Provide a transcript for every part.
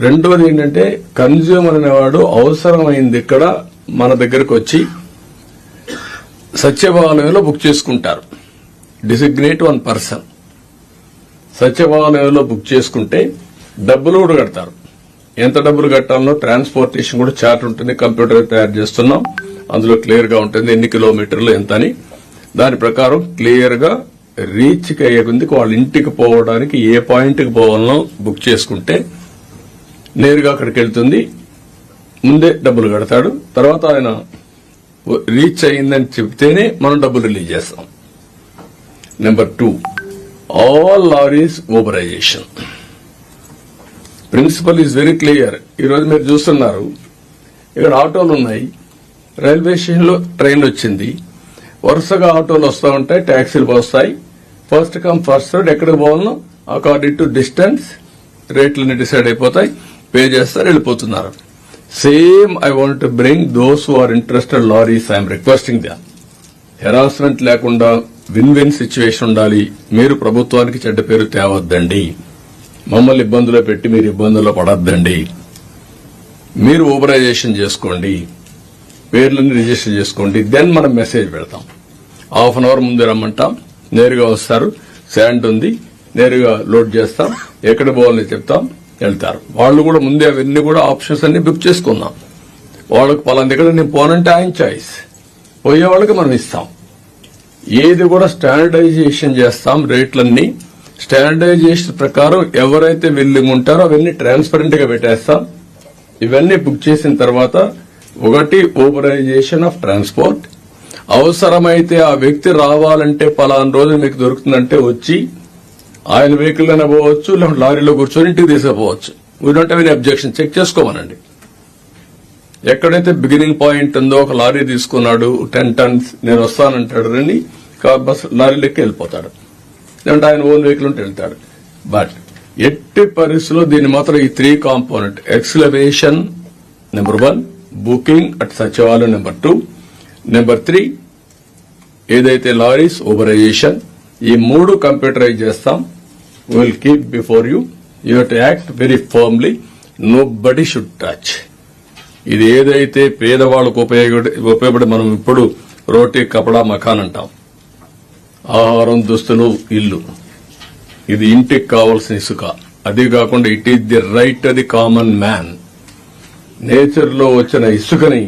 రెండోది ఏంటంటే కన్జ్యూమర్ అనేవాడు అవసరమైంది ఇక్కడ మన దగ్గరకు వచ్చి సత్యభావనంలో బుక్ చేసుకుంటారు. డిసిగ్నేట్ వన్ పర్సన్ సత్యభావనంలో బుక్ చేసుకుంటే డబ్బులు కూడా కడతారు. ఎంత డబ్బులు కట్టాలో ట్రాన్స్పోర్టేషన్ కూడా చార్ట్ ఉంటుంది కంప్యూటర్ తయారు చేస్తున్నాం. అందులో క్లియర్గా ఉంటుంది ఎన్ని కిలోమీటర్లు ఎంత అని. దాని ప్రకారం క్లియర్గా రీచ్ అయ్యేకుందికి వాళ్ళ ఇంటికి పోవడానికి ఏ పాయింట్కి పోవాలనో బుక్ చేసుకుంటే నేరుగా అక్కడికి వెళ్తుంది ముందే డబ్బులు కడతాడు. తర్వాత ఆయన రీచ్ అయిందని చెప్తేనే మనం డబ్బులు రిలీజ్ చేస్తాం. Number two all lorries Uberisation principle is very clear ఈరోజు మీరు చూస్తున్నారు. ఇక్కడ ఆటోలు ఉన్నాయి. రైల్వే స్టేషన్లో ట్రైన్ వచ్చింది. వరుసగా ఆటోలు వస్తూ ఉంటాయి ట్యాక్సీలు వస్తాయి. ఫస్ట్ కమ్ ఫస్ట్ సర్వ్ ఎక్కడికి పోవాలనో అకార్డింగ్ టు డిస్టెన్స్ రేట్లన్నీ డిసైడ్ అయిపోతాయి. పే చేస్తారు వెళ్ళిపోతున్నారు. Same I want to bring those who are interested lorries I'm requesting the harassment లేకుండా విన్ విన్ సిచ్యువేషన్ ఉండాలి. మీరు ప్రభుత్వానికి చెడ్డ పేరు తేవద్దండి. మమ్మల్ని ఇబ్బందులో పెట్టి మీరు ఇబ్బందుల్లో పడద్దండి. మీరు ఊబరైజేషన్ చేసుకోండి. పేర్లను రిజిస్టర్ చేసుకోండి. దెన్ మనం మెసేజ్ పెడతాం. హాఫ్ అన్ అవర్ ముందు రమ్మంటాం. నేరుగా వస్తారు. శాండ్ ఉంది. నేరుగా లోడ్ చేస్తాం. ఎక్కడ పోవాలని చెప్తాం. వెళ్తారు. వాళ్ళు కూడా ముందే అవన్నీ కూడా ఆప్షన్స్ అన్ని బుక్ చేసుకుందాం వాళ్ళకి పలానా దగ్గర నేను పోనంటే ఆయన చాయిస్. పోయే వాళ్ళకి మనం ఇస్తాం. ఏది కూడా స్టాండర్డైజేషన్ చేస్తాం రేట్లన్నీ. స్టాండర్డైజేషన్ ప్రకారం ఎవరైతే విల్లింగ్ ఉంటారో అవన్నీ ట్రాన్స్పరెంట్గా పెట్టేస్తాం. ఇవన్నీ బుక్ చేసిన తర్వాత ఒకటి ఓబరైజేషన్ ఆఫ్ ట్రాన్స్పోర్ట్ అవసరమైతే ఆ వ్యక్తి రావాలంటే పలానా రోజు మీకు దొరుకుతుందంటే వచ్చి ఆయన వెహికల్ అయినా పోవచ్చు లేకుంటే లారీలో కూర్చొని ఇంటికి తీసుకుపోవచ్చు we don't have any objection check చేసుకోమనండి. ఎక్కడైతే బిగినింగ్ పాయింట్ ఉందో ఒక లారీ తీసుకున్నాడు టెన్ టన్స్ నేను వస్తానంటాడు రండి బస్ లారీలోకి వెళ్ళిపోతాడు. లేదంటే ఆయన ఓన్ వెహికల్ ఉంటే వెళ్తాడు. బట్ ఎట్టి పరిస్థితుల్లో దీన్ని మాత్రం ఈ three component excavation number one booking at సచివాలయం నెంబర్ టూ నెంబర్ త్రీ ఏదైతే లారీస్ ఓబరైజేషన్ ఈ మూడు కంప్యూటరైజ్ చేస్తాం. Will keep before you you had act very firmly nobody should touch ఇది ఏదైతే పేదవాళ్ళకు ఉపయోగ ఉపయోగపడి మనం ఇప్పుడు రోటీ కపడా మకాన్ అంటాం. ఆహారం దుస్తులు ఇల్లు. ఇది ఇంటికి కావాల్సిన ఇసుక. అది కాకుండా it is the right the common man నేచర్లో వచ్చిన ఇసుకని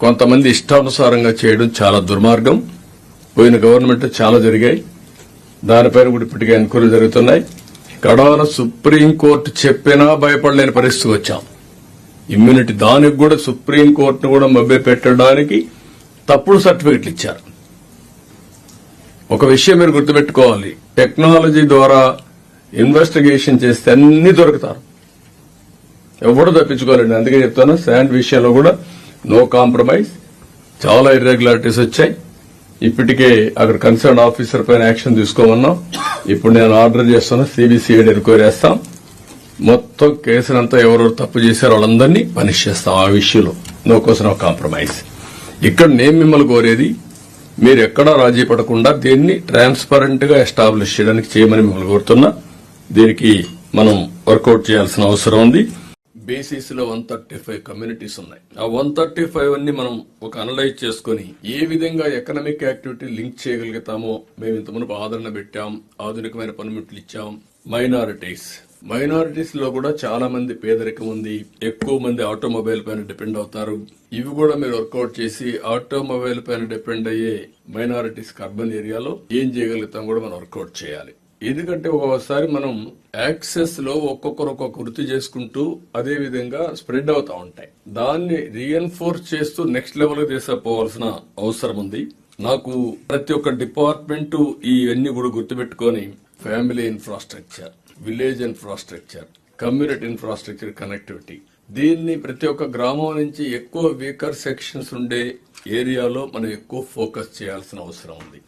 కొంతమంది ఇష్టానుసారంగా చేయడం చాలా దుర్మార్గం. పోయిన గవర్నమెంట్ చాలా జరిగాయి. దానిపైన కూడా ఇప్పటికే ఎన్క్వైరీ జరుగుతున్నాయి. కడాన సుప్రీంకోర్టు చెప్పినా భయపడలేని పరిస్థితి వచ్చాం. ఇమ్యూనిటీ దానికి కూడా సుప్రీంకోర్టును కూడా మభ్య పెట్టడానికి తప్పుడు సర్టిఫికెట్లు ఇచ్చారు. ఒక విషయం మీరు గుర్తుపెట్టుకోవాలి. టెక్నాలజీ ద్వారా ఇన్వెస్టిగేషన్ చేస్తే అన్ని దొరుకుతారు. ఎవడు తప్పించుకోలేండి. అందుకే చెప్తాను శాండ్ విషయంలో కూడా నో కాంప్రమైజ్. చాలా ఇర్రెగ్యులారిటీస్ వచ్చాయి. ఇప్పటికే అక్కడ కన్సర్న్ ఆఫీసర్ పైన యాక్షన్ తీసుకోమన్నాం. ఇప్పుడు నేను ఆర్డర్ చేస్తున్నా సిబిసిఐడి ఎంక్వైరీ చేస్తాం మొత్తం కేసునంతా ఎవరెవరు తప్పు చేశారో వాళ్ళందరినీ పనిష్ చేస్తాం ఆ విషయంలో. నో కోసం కాంప్రమైజ్ ఇక్కడ నేను మిమ్మల్ని కోరేది మీరు ఎక్కడా రాజీ పడకుండా దీన్ని ట్రాన్స్పరెంట్గా ఎస్టాబ్లిష్ చేయడానికి చేయమని మిమ్మల్ని కోరుతున్నా. దీనికి మనం వర్కౌట్ చేయాల్సిన అవసరం ఉంది. బేసిస్లో వన్ థర్టీ ఫైవ్ కమ్యూనిటీస్ ఉన్నాయి. ఆ వన్ థర్టీ ఫైవ్ అన్ని మనం ఒక అనలైజ్ చేసుకుని ఏ విధంగా ఎకనామిక్ యాక్టివిటీ లింక్ చేయగలుగుతామో మేము ఇంత మునుపు ఆదరణ పెట్టాం ఆధునికమైన పనిముట్లు ఇచ్చాం. మైనారిటీస్. మైనారిటీస్లో కూడా చాలా మంది పేదరికం ఉంది ఎక్కువ మంది ఆటోమొబైల్ పైన డిపెండ్ అవుతారు. ఇవి కూడా మీరు వర్కౌట్ చేసి ఆటోమొబైల్ పైన డిపెండ్ అయ్యే మైనారిటీస్ అర్బన్ ఏరియాలో ఏం చేయగలుగుతాం కూడా మనం వర్కౌట్ చేయాలి. ఎందుకంటే ఒక్కోసారి మనం యాక్సెస్లో ఒక్కొక్కరు ఒక్కొక్క వృత్తి చేసుకుంటూ అదే విధంగా స్ప్రెడ్ అవుతా ఉంటాయి. దాన్ని రీఎన్ఫోర్స్ చేస్తూ నెక్స్ట్ లెవెల్కి తీసుకుపోవాల్సిన అవసరం ఉంది. నాకు ప్రతి ఒక్క డిపార్ట్మెంట్ ఇవన్నీ కూడా గుర్తుపెట్టుకొని family infrastructure village infrastructure community infrastructure connectivity. దీన్ని ప్రతి ఒక్క గ్రామం నుంచి ఎక్కువ వీకర్ సెక్షన్స్ ఉండే ఏరియాలో మనం ఎక్కువ ఫోకస్ చేయాల్సిన అవసరం ఉంది.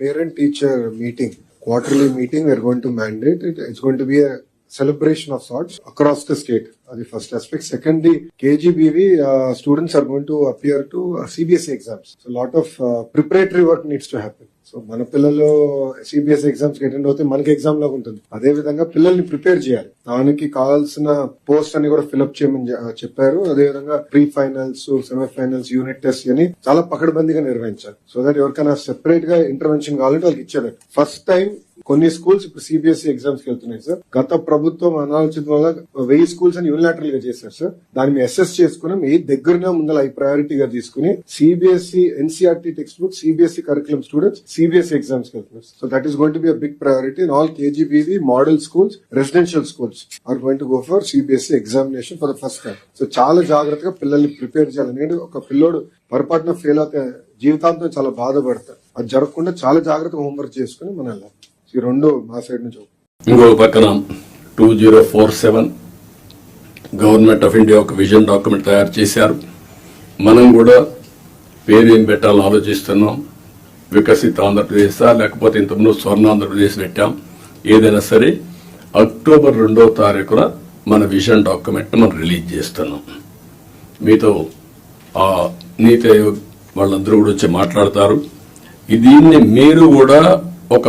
Parent teacher meeting quarterly meeting, we're going to mandate it. It's going to be a celebration of sorts across the state. The first aspect. Secondly, KGBV uh, students are going to appear to uh, CBSE exams. So a lot of uh, preparatory work needs to happen. So మన పిల్లలు CBSE exams attend అవుతే మనకి exam లాగా ఉంటుంది. అదే విధంగా పిల్లల్ని prepare చేయాలి. దానికి కావాల్సిన పోస్ట్ అని కూడా ఫిల్అప్ చేయమని చెప్పారు. అదే విధంగా pre finals semifinals unit test అని చాలా పకడ్బందీగా నిర్వహించాలి. సో దట్ ఎవరికైనా సెపరేట్గా ఇంటర్వెన్షన్ కావాలంటే వాళ్ళకి ఇచ్చారు ఫస్ట్ టైం కొన్ని స్కూల్స్ ఇప్పుడు సిబిఎస్ఈ ఎగ్జామ్స్కి వెళ్తున్నాయి సార్ గత ప్రభుత్వం అనాలోచిత వల్ల వెయ్యి స్కూల్స్ అని యూనిలాటరల్గా చేశారు సార్ దాన్ని మేము అసెస్ చేసుకుని ఏ దగ్గరనే ముందర ఈ ప్రయారిటీగా తీసుకుని CBSE NCERT text book CBSE curriculum students CBSE ఎగ్జామ్స్కి వెళ్తున్నారు so that is going to be big priority in all KGBV model schools residential schools are going to go for CBSE examination for the first time so చాలా జాగ్రత్తగా పిల్లల్ని prepare చేయాలి. ఎందుకంటే ఒక పిల్లోడు పొరపాటున ఫెయిల్ అవుతే జీవితాంతం చాలా బాధపడతారు అది జరగకుండా చాలా జాగ్రత్తగా హోంవర్క్ చేసుకుని మనం వెళ్ళాలి. ఈ రెండు మా సైడ్ నుంచి ఇంకో పక్కన two zero four seven government of India ఒక విజన్ డాక్యుమెంట్ తయారు చేశారు. మనం కూడా పేరు ఏం పెట్టాలని ఆలోచిస్తున్నాం. వికసిత ఆంధ్రప్రదేశ్ లేకపోతే ఇంతకుముందు స్వర్ణ ఆంధ్రప్రదేశ్ పెట్టాం. ఏదైనా సరే అక్టోబర్ రెండవ తారీఖున మన విజన్ డాక్యుమెంట్ మనం రిలీజ్ చేస్తున్నాం. మీతో ఆ నీతి ఆయోగ్ వాళ్ళందరూ కూడా వచ్చి మాట్లాడతారు. దీన్ని మీరు కూడా ఒక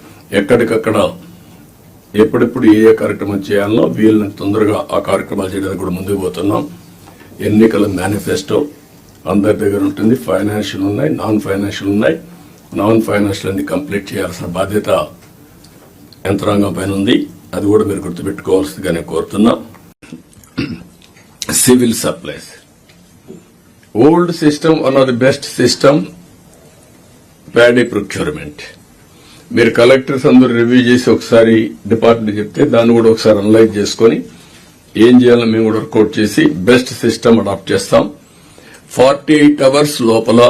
ఎక్కడికక్కడ ఎప్పుడెప్పుడు ఏ ఏ కార్యక్రమం చేయాలనో వీళ్ళని తొందరగా ఆ కార్యక్రమాలు చేయడానికి కూడా ముందుకు పోతున్నాం. ఎన్నికల మేనిఫెస్టో అందరి దగ్గర ఉంటుంది. ఫైనాన్షియల్ ఉన్నాయి నాన్ ఫైనాన్షియల్ ఉన్నాయి. నాన్ ఫైనాన్షియల్ అన్ని కంప్లీట్ చేయాల్సిన బాధ్యత యంత్రాంగం పైన ఉంది. అది కూడా మీరు గుర్తుపెట్టుకోవాల్సిందిగా నేను కోరుతున్నా. Civil supplies. Old system one of the best system paddy procurement. మీరు కలెక్టర్స్ అందరూ రివ్యూ చేసి ఒకసారి డిపార్ట్మెంట్ చెప్తే దాన్ని కూడా ఒకసారి అనలైజ్ చేసుకొని ఏం చేయాలో మేము కూడా వర్కౌట్ చేసి బెస్ట్ సిస్టమ్ అడాప్ట్ చేస్తాం. ఫార్టీ ఎయిట్ అవర్స్ లోపల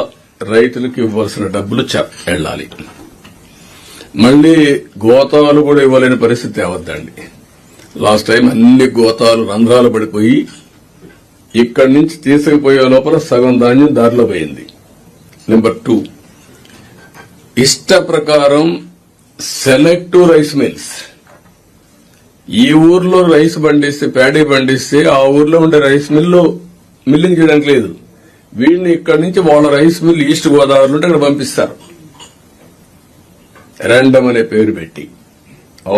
రైతులకు ఇవ్వాల్సిన డబ్బులు వెళ్ళాలి. మళ్ళీ గోతాలు కూడా ఇవ్వలేని పరిస్థితి అవద్దండి లాస్ట్ టైం అన్ని గోతాలు రంధ్రాలు పడిపోయి ఇక్కడి నుంచి తీసుకుపోయే లోపల సగం ధాన్యం దారిలో పోయింది. Number two. ఇష్ట ప్రకారం సెలెక్ట్ రైస్ మిల్స్. ఈ ఊర్లో రైస్ పండిస్తే ప్యాడీ పండిస్తే ఆ ఊర్లో ఉండే రైస్ మిల్లు మిల్లింగ్ చేయడానికి లేదు. వీళ్ళని ఇక్కడి నుంచి వాళ్ళ రైస్ మిల్ ఈస్ట్ గోదావరి నుండి అక్కడ పంపిస్తారు. రెండమ్ అనే పేరు పెట్టి.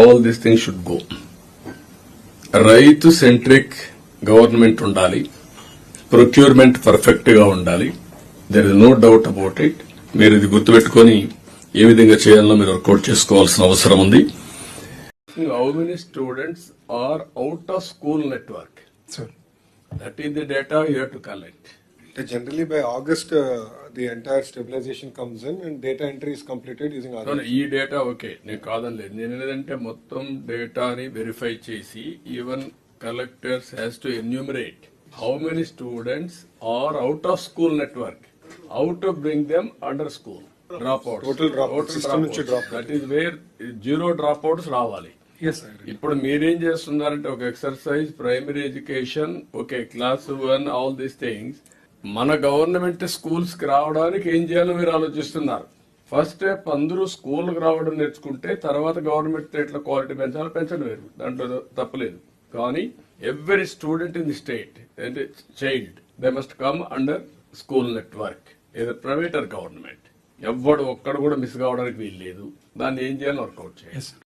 All this thing should go రైతు సెంట్రిక్ గవర్నమెంట్ ఉండాలి. ప్రొక్యూర్మెంట్ పర్ఫెక్ట్గా ఉండాలి. There is no doubt about it మీరు ఇది గుర్తుపెట్టుకొని ఏ విధంగా చేయాలో మీరు వర్కౌట్ చేసుకోవాల్సిన అవసరం ఉంది. How many students are out of school network. That is the data you have to collect Generally by August, uh, the entire stabilization comes in and data entry is completed using అవును, Aadhaar. ఈ data okay నేను కాదనలేదు. నేను ఏంటంటే మొత్తం డేటాని verify చేసి even collectors has to enumerate how many students are out of school network out to bring them under school out drop that where zero dropouts రావాలి. ఇప్పుడు మీరేం చేస్తున్నారంటే ఒక exercise primary education okay class one all these things మన government స్కూల్స్కి రావడానికి ఏం చేయాలో మీరు ఆలోచిస్తున్నారు. ఫస్ట్ స్టెప్ అందరూ స్కూల్కి రావడం నేర్చుకుంటే తర్వాత గవర్నమెంట్ రేట్ల క్వాలిటీ పెంచాలి పెంచడం వేరు దాంట్లో తప్పలేదు. కానీ every student in the state child they must come under school network ఏదో ప్రైవేట్ ఆర్ గవర్నమెంట్ ఎవ్వడు ఒక్కడు కూడా మిస్ కావడానికి వీల్లేదు. దాన్ని ఏం చేయాలని వర్కౌట్ చేయాలి.